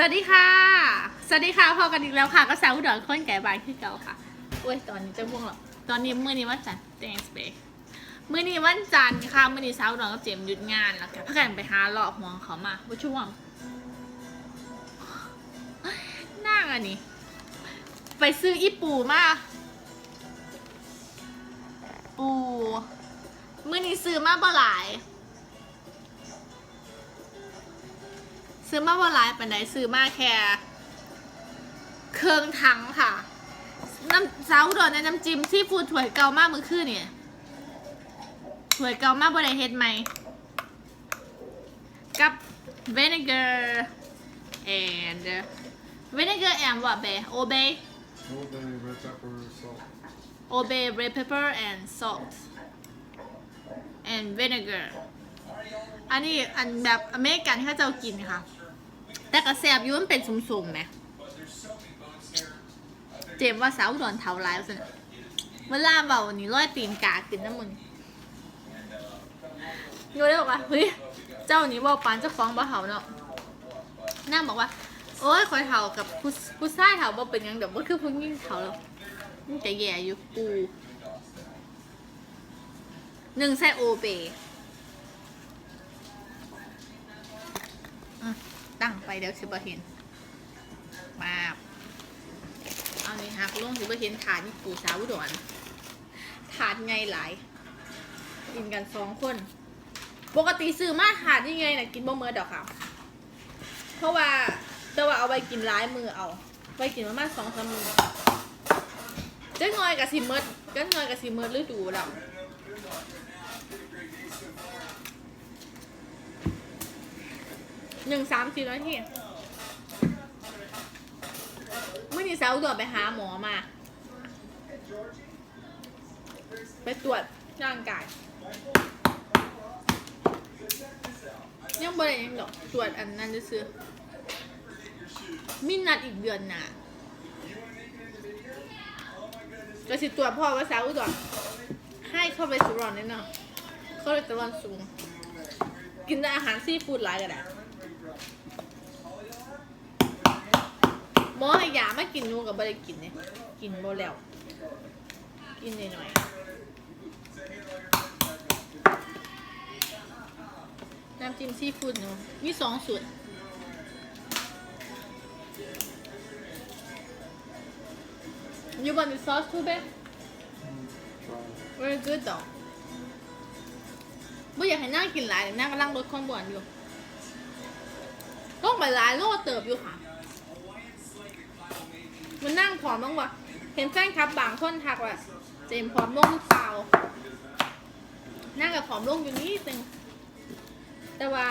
สวัสดีค่ะ สวัสดีค่ะพอกันอีกแล้วค่ะ ก็แซวอุดรคนแก่บายที่เก่าค่ะโอ้ยตอนนี้จะม่วงหรอตอนนี้มื้อนี้วันจันทร์ thanks babe มื้อนี้วันจันทร์ค่ะมื้อนี้สาวอุดรกับเจมส์หยุดงานแล้วค่ะพักกันไปหาเลาะหัวเขามาว่าช่วงนั่งอันนี้ ไปซื้ออีปูมาปูมื้อนี้ซื้อมาบ่หลาย ซื้อมาบ่หลายปันไดซื้อมาแค่เครื่องถังค่ะ น้ำซาวดอนในน้ำจิ้มซีฟู้ดถ้วยเก่ามากมือคืนเนี่ยถ้วยเก่ามากบ่ได้เฮ็ดไหม กับ vinegar and vinegar and what เบโอเบ Old bay, red pepper, salt. โอเบ red pepper and salt and vinegar อันนี้อันแบบอเมริกันที่เขาจะเอากินค่ะ แต่กระแสบอยุ่มันเป็นสุ่มๆไหมเจมว่าสาวดอนเทาร้ายสิเวลาเบาวันนี้ร้อยตีนกาขึ้นน้ำมันโยได้บอกว่าเฮ้ยเจ้านี้บอกปานเจ้าของบ่เห่าเนาะนั่งบอกว่า โอ้ยคอยเห่ากับผู้ผู้ชายเห่าบ่เป็นยังเดี๋ยวบ่คือผู้หญิงเห่าแล้วมันจะแย่อยู่กูหนึ่งไส้โอเป ตั้งไปเดี๋ยวสิบเห็น มาเอานี่หักลงสิบเห็นถาดนี่ปูสาวอุดรถาดไงหลาย กินกันสองคน ปกติซื้อมาถาดยังไงนะกินบ่เมื่อดอกค่ะ เพราะว่าแต่ว่าเอาไปกินร้ายมือเอาไปกินประมาณสองสามมือจะงอยกับสิเมิดก็งอยกับสิเมิดฤดูแล้ว หนึ่งสามสี่ร้อยที่เมื่อนี้สาวอุดรไปหาหมอมา ไปตรวจร่างกาย ยังบ่ได้หยังดอกตรวจอันนั้นจะซื้อมีนัดอีกเดือนหน่ะก็สิตรวจพ่อว่าสาวอุดรให้เข้าไปสุรอนแน่นอนเขาเลยตะวันสูง กินแต่อาหารซีฟู้ดหลายก็ได้ห มอให้ยามากินนูกับบ่ได้กินเนี่ยกินบ่แล้ว กินหน่อยๆน้ำจิ้มซีฟู้ดหนูมีสองสูตร You want the sauce too, babe? Try. Very good though. ไม่อยากให้นั่งกินหลายนั่งกำลังลดความอ้วนอยู่ต้องไปหลายโลเติบอยู่ค่ะ มันนั่งผอมบ้างวะเห็นแฟนคลับบางคนทักว่าเจมผอมลงเปล่านั่งกับผอมลงอยู่นิดนึงแต่ว่า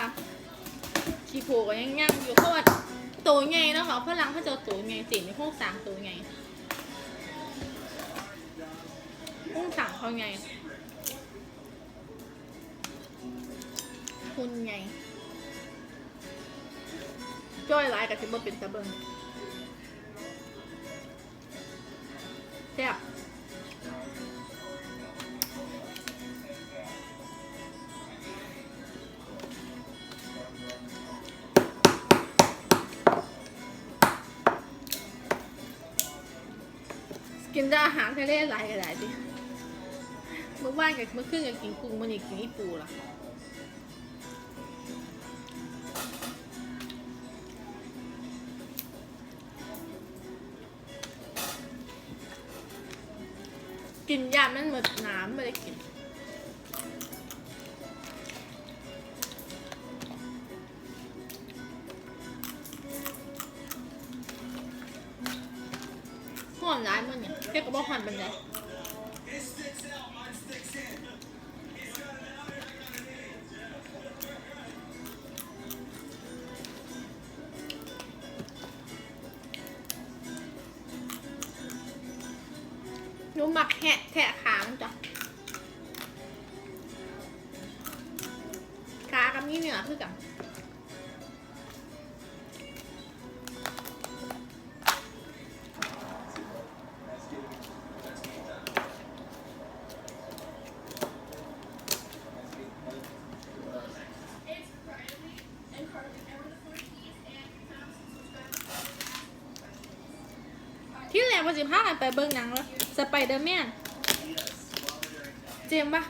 ชีโพก็ยังยังอยู่เพราะว่าตัวไงเนาะค่ะพลังเขาจะตัวไงเจมส์ในโครงสางตัวไงโครงสางเขาไงคุณไงจ้อยร้ายกับทิมเบอร์เป็นตะเบิง กินได้อาหารทะเลหลายก็ได้ดิเมื่อวานกับเมื่อคืนกับกินกุ้งมันอีกกินอีปูล่ะกินยามันหมดน้ำไม่ได้กินห่อนร้ายมันเนี่ย แค่กระบอกห่อนเป็นไรหนูหมักแหะแทะขางจ้ะขากับนี่เหนือคือกัน เบิ้งหนังแล้วสไปเดอร์แมนเจมส์ปะ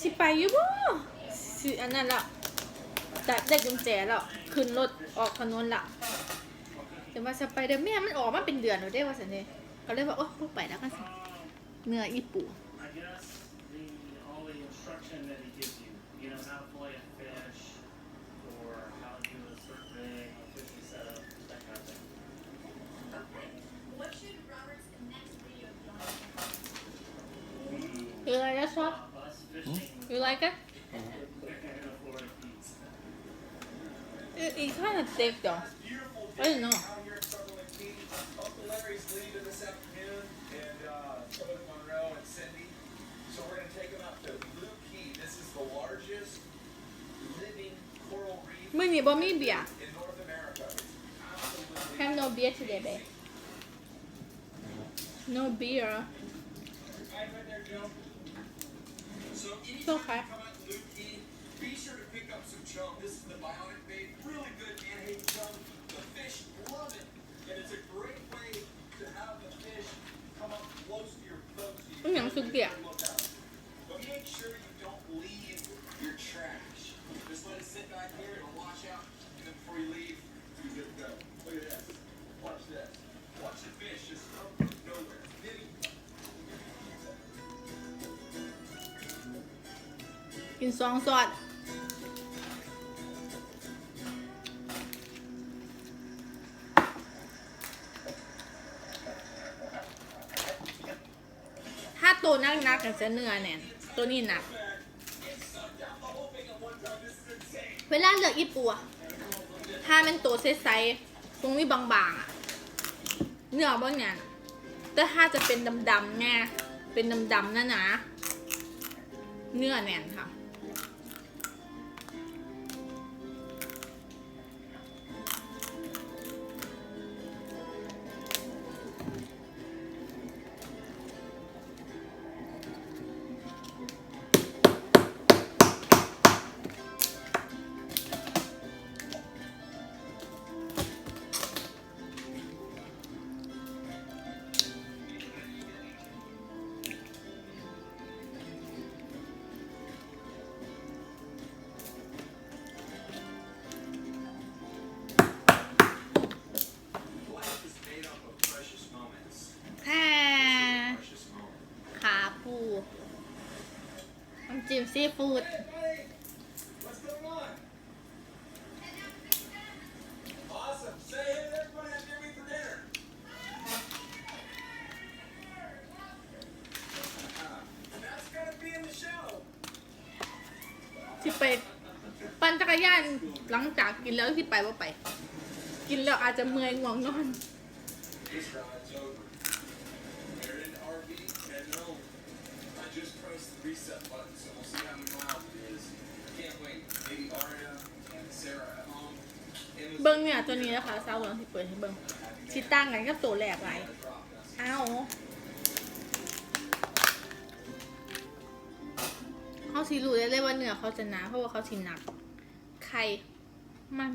สิไปอยู่บ่สิอันนั้นและแต่ได้กุญแจแล้วขึ้นรถออกถนนละแต่ว่าสไปเดอร์แมนมันออกมาเป็นเดือนแล้วได้ว่าสันเดก็เลยว่าโอ้พวกไปแล้วกันสิเนื้ออีปู reef มื้อนี้บ่มีเบียร์ in North America. It's absolutely Have no beer today, babe. No beer. So anytime okay. be sure to pick up some chum. This is the Bionic Bait. Really good Anaheim chum. The fish love it. And it's a great way to have the fish come up close to your boat so you can look out. But make sure you don't leave your trash. Just let it sit back here. It'll wash out. And then before you leave, you're good to go. Look at this. Watch this. Watch the fish just กินสองซอสถ้าตัวนักนักๆกันจะเนื้อแน่นตัวนี้หนัก เวลาเลือกอีปัว ถ้ามันตัวใสๆตรงนี้บางๆอะเนื้อบ้างเนี่ยแต่ถ้าจะเป็นดำๆแน่เป็นดำๆนะนะ เนื้อแน่นค่ะ ไป ปั่นจักรยานหลังจากกินแล้วที่ไปว่าไป กินแล้วอาจจะเมื่อยง่วงนอนเบิ้งเนี่ยตัวนี้นะคะซาวหลังที่เปิดให้เบิ้งชิดตั้งไงก็บตัวแหลกไรอ้าว เขาสีรู้ได้เลยว่าเนื้อเขาจะหนาเพราะว่าเขาชินหนัก ไข่ มัน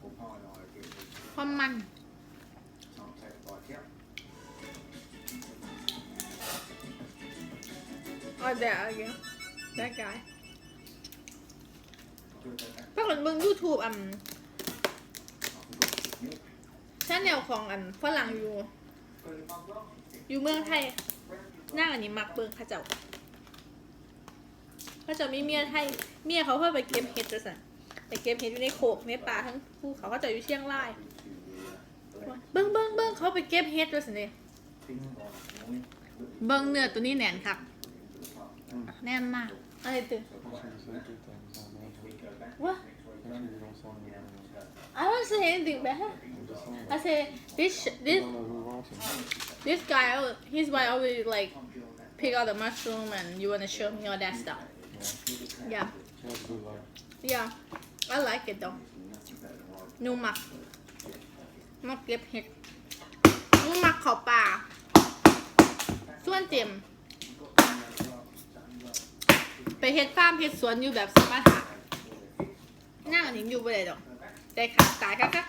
We'll probably know how to do it. ความมัน Some type of like, yeah. อ๋อเดี๋ยวโอเคได้กาย Do it that ปรากฏเบิ้ง YouTube อะ way. ชแนลของอันฝรั่งอยู่ อยู่เมืองไทยหน้าอันนี้มักเบิงเข้าเจ้าเขาเจะมีเมียไทยเมียเขาเพื่อไปเก็บเห็ดจะสั่นไปเก็บเห็ดอยู่ในโขกในป่าทั้งภูเขาเขาเจะอยู่เชียงรายเบิ้งเบิ้งเบิ้งเขาไปเก็บเห็ดจะสั่นเลยเบิ้งเนื้อตัวนี้แน่นค่ะแน่นมากอะไรตื่น What? Actually, you don't sound like you're I don't say anything bad I'm just saying. I say this sh- I this don't know who wants it. this guy al- his wife always like pick out the mushroom and you wanna show me all that stuff yeah She has good life. yeah I like it though หนูมักมักเก็บเห็ดหนูมักเขาป่า ส่วนเจม ไปเฮ็ดฟาร์มเฮ็ดสวนอยู่แบบสมถะนั่งอันนี้อยู่บ่ได้ดอก ใจค่ะสายครับครับ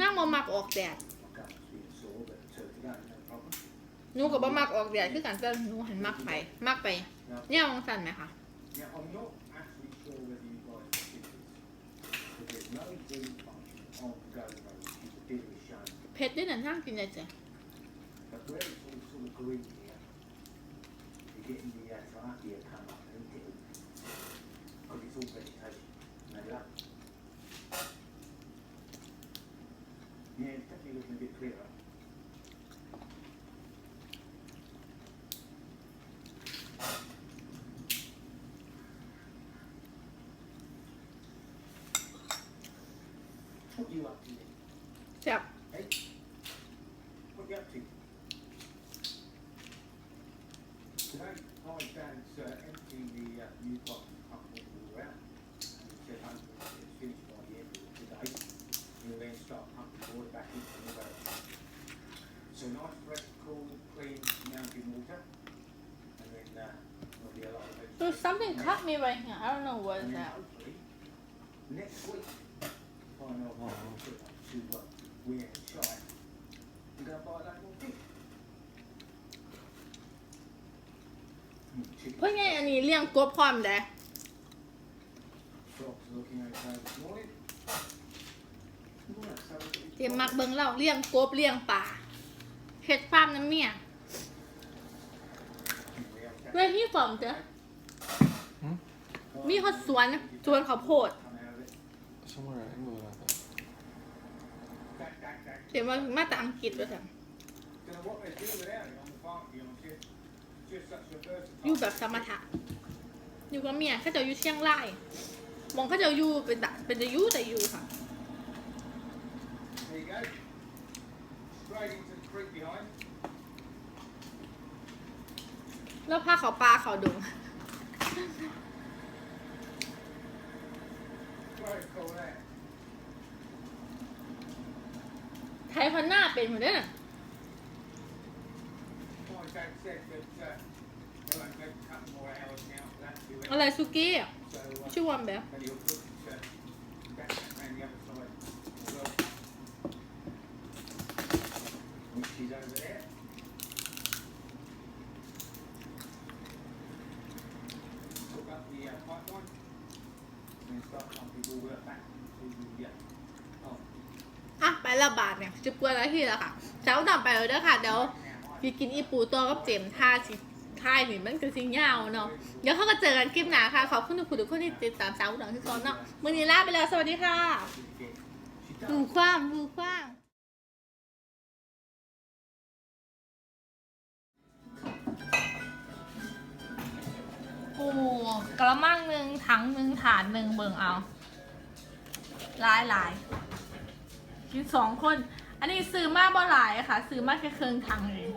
นั่งมามักออกแดดหนูกับบ่มักออกแดดคือกันแต่หนูหันมักไป มักไป เนี่ยมองสั่นไหมคะเผ็ดด้วยนะนั่งกินได้จ้ะ But where it's all sort of green here, you're getting the uh, tilapia come up and eat it. Because it's all vegetation. And they love it. Yeah, it's definitely looking a bit clearer. What you up to then? แซ่บ Hey? What you up to? So nice, fresh, cool, clean mountain water. And then uh, there'll be a lot of There's something cut me right here. I don't know what is that. next week, เพื่อนไงอันนี้เลี้ยงกบพร้อมเด้ Frogs looking okay this morning. Right, so it's เตรียมมักเบิ่งเราเลี้ยงกบเลี้ยงปลาเฮ็ดฟาร์มน้ำเมีย Where he from เด้อมีฮอดสวนสวนข้าวโพด Come out of it. Somewhere in England, I think. Back, back, back. เขียนว่ามาจากอังกฤษด้วยค่ะ Don't know what they do without it on the farm, to be honest with you. Just such a versatile. อยู่แบบสมถะ อยู่กับเมียเขาจะอยู่เชียงรายมองเขาจะอยู่เป็นตะเป็นจะอยู่แต่อยู่ค่ะ There you go. Straight into the creek behind. แล้วพาเขาปลาเขาดง Very cool there. ไทยพันหน้าเป็นเหมือนเดิม My dad อะไร it. ซุกี้อะ So uh, ชื่อวันแบบ then he'll look at uh, back around the other side as well. Which is over there. Hook up the uh, pipeline and then start pumping all the way back to the uh, oh, อะไปละบาทเนี่ยจะเปื้อนแล้วที่แล้วค่ะเจ้าต่อไปเลยเด้อค่ะเดี๋ยว now พี่กินอีปูตัวกับเจมท่าสิท่ายนี่มันก็สิยาวเนาะเดี๋ยวเขาก็เจอกันคลิปหน้าค่ะ ขอบคุณทุกคนทุกคนที่ติดตามสาวอุดรที่ซอนเนาะมือนี้ลาไปแล้ว สวัสดีค่ะดูคว้างดูคว้างโอ้กระมังหนึ่งถังหนึ่งถาดหนึ่งเบิ่งเอาหลายหลายกินสองคน อันนี้ซื้อมาบ่หลายค่ะ ซื้อมาแค่เครื่องถังเอง